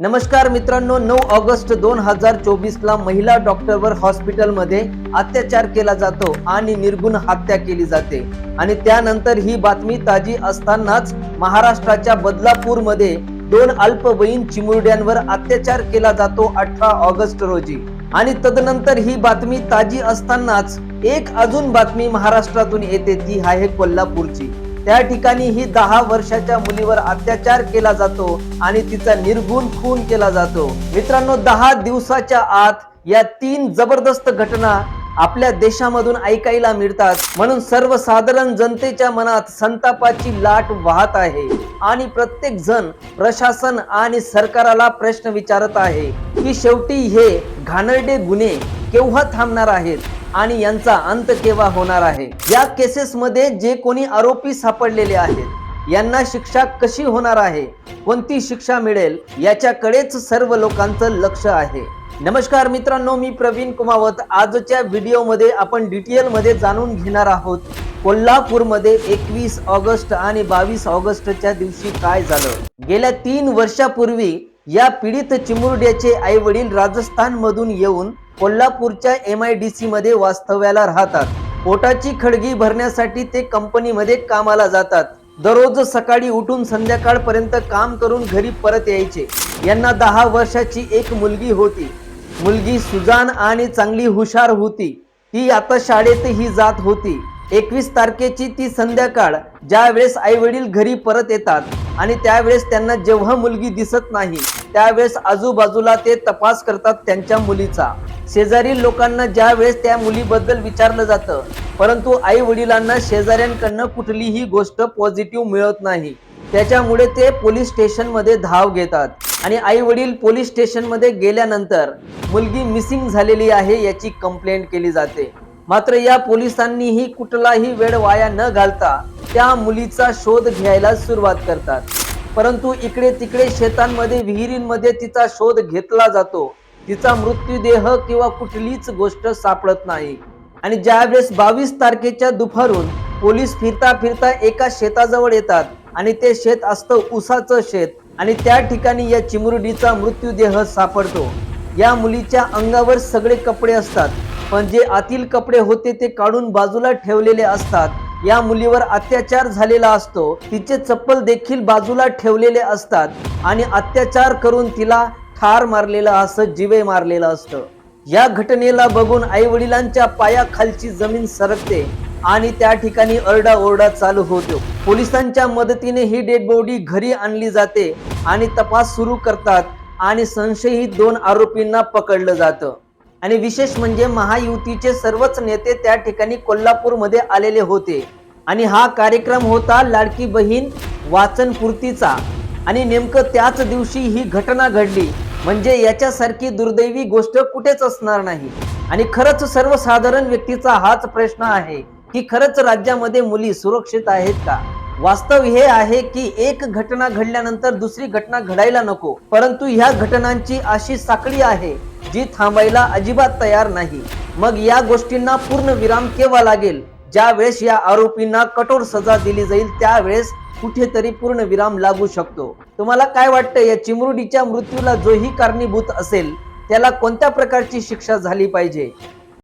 नमस्कार मित्रांनो नऊ ऑगस्ट दोन हजार चोवीस ला महिला डॉक्टरवर हॉस्पिटलमध्ये अत्याचार केला जातो आणि निर्गुण हत्या केली जाते. आणि त्यानंतर ही बातमी ताजी असतानाच महाराष्ट्राच्या बदलापूरमध्ये दोन अल्पवयीन चिमुरड्यांवर अत्याचार केला जातो अठरा ऑगस्ट रोजी. आणि तदनंतर ही बातमी ताजी असतानाच एक अजून बातमी महाराष्ट्रातून येते ती आहे कोल्हापूरची. त्या ठिकाणी ही दहा वर्षाच्या मुलीवर अत्याचार केला जातो आणि तिचा निर्गुण खून केला जातो. मित्रांनो दहा दिवसाच्या आत या तीन जबरदस्त घटना आपल्या देशामधून ऐकायला मिळतात. म्हणून सर्वसाधारण जनतेच्या मनात संतापाची लाट वाहत आहे आणि प्रत्येक जण प्रशासन आणि सरकाराला प्रश्न विचारत आहे की शेवटी हे घाणरडे गुन्हे केव्हा थांबणार आहेत आणि यांचा अंत केव्हा होणार आहे? या केसेस मध्ये जे कोणी आरोपी सापडलेले आहेत यांना शिक्षा कशी होणार आहे? कोणती शिक्षा मिळेल? याच्याकडेच सर्व लोकांचं लक्ष आहे. नमस्कार मित्रांनो मी प्रवीण कुमावत. आजच्या व्हिडिओमध्ये आपण डिटेलमध्ये जाणून घेणार आहोत कोल्हापूरमध्ये एकवीस ऑगस्ट आणि बावीस ऑगस्टच्या दिवशी काय झालं? गेल्या तीन वर्षापूर्वी या पीडित चिमुरड्याचे आई वडील राजस्थान मधून येऊन कोल्हापूरच्या एम आय डी सी मध्ये वास्तव्याला राहतात. पोटाची खडगी भरण्यासाठी ते कंपनीमध्ये कामाला जातात. दररोज सकाळी उठून संध्याकाळपर्यंत काम करून घरी परत यायचे. यांना दहा वर्षाची एक मुलगी होती. मुलगी सुजान आणि चांगली हुशार होती. ती आता शाळेतही जात होती. एकवीस तारखेची ती संध्याकाळ ज्या वेळेस आई वडील घरी परत येतात. आणि त्यावेळेस त्यांना जेव्हा मुलगी दिसत नाही त्यावेळेस आजूबाजूला ते तपास करतात त्यांच्या मुलीचा. शेजारी लोकांना ज्या वेळेस त्या मुलीबद्दल विचारलं जातं परंतु आई वडिलांना शेजाऱ्यांकडनं कुठलीही गोष्ट पॉझिटिव्ह मिळत नाही. त्याच्यामुळे ते पोलीस स्टेशनमध्ये धाव घेतात. आणि आई वडील पोलीस स्टेशनमध्ये गेल्यानंतर मुलगी मिसिंग झालेली आहे याची कंप्लेंट केली जाते. मात्र या पोलिसांनीही कुठलाही वेळ वाया न घालता त्या मुलीचा शोध घ्यायला सुरुवात करतात. परंतु इकडे तिकडे शेतांमध्ये विहिरींमध्ये तिचा शोध घेतला जातो. तिचा मृत्यूदेह किंवा कुठलीच गोष्ट सापडत नाही. आणि ज्यावेळेस बावीस तारखेच्या दुपारून पोलीस फिरता फिरता एका शेताजवळ येतात आणि ते शेत असतं उसाचं शेत आणि त्या ठिकाणी या चिमुरडीचा मृत्यूदेह सापडतो. या मुलीच्या अंगावर सगळे कपडे असतात पण जे आतील कपडे होते ते काढून बाजूला ठेवलेले असतात. या मुलीवर अत्याचार झालेला असतो. तिचे चप्पल देखील बाजूला ठेवलेले असतात आणि अत्याचार करून तिला ठार मारलेलं असं जिवे मारलेलं असतं. या घटनेला बघून आई वडिलांच्या पायाखालची जमीन सरकते आणि त्या ठिकाणी ओरडा चालू होतो. पोलिसांच्या मदतीने ही डेड बॉडी घरी आणली जाते आणि तपास सुरू करतात आणि संशयित दोन आरोपींना पकडलं जातं. आणि विशेष म्हणजे महायुतीचे सर्वच नेते त्या ठिकाणी कोल्हापूरमध्ये आलेले होते. आणि हा कार्यक्रम होता लाडकी बहीण वाचनपूर्तीचा. आणि नेमकं त्याच दिवशी ही घटना घडली. म्हणजे याच्यासारखी दुर्दैवी गोष्ट कुठेच असणार नाही. आणि खरंच सर्वसाधारण व्यक्तीचा हाच प्रश्न आहे की खरंच राज्यामध्ये मुली सुरक्षित आहेत का? वास्तव हे आहे की एक घटना घडल्यानंतर दुसरी घटना घडायला नको परंतु ह्या घटनांची अशी साखळी आहे जी थांबायला अजिबात तयार नाही. मग या गोष्टींना पूर्ण विराम केव्हा लागेल? ज्या वेळेस या आरोपींना कठोर सजा दिली जाईल त्यावेळेस कुठेतरी पूर्ण विराम लागू शकतो. तुम्हाला काय वाटतं? या चिमरुडीच्या मृत्यूला जोही कारणीभूत असेल त्याला कोणत्या प्रकारची शिक्षा झाली पाहिजे?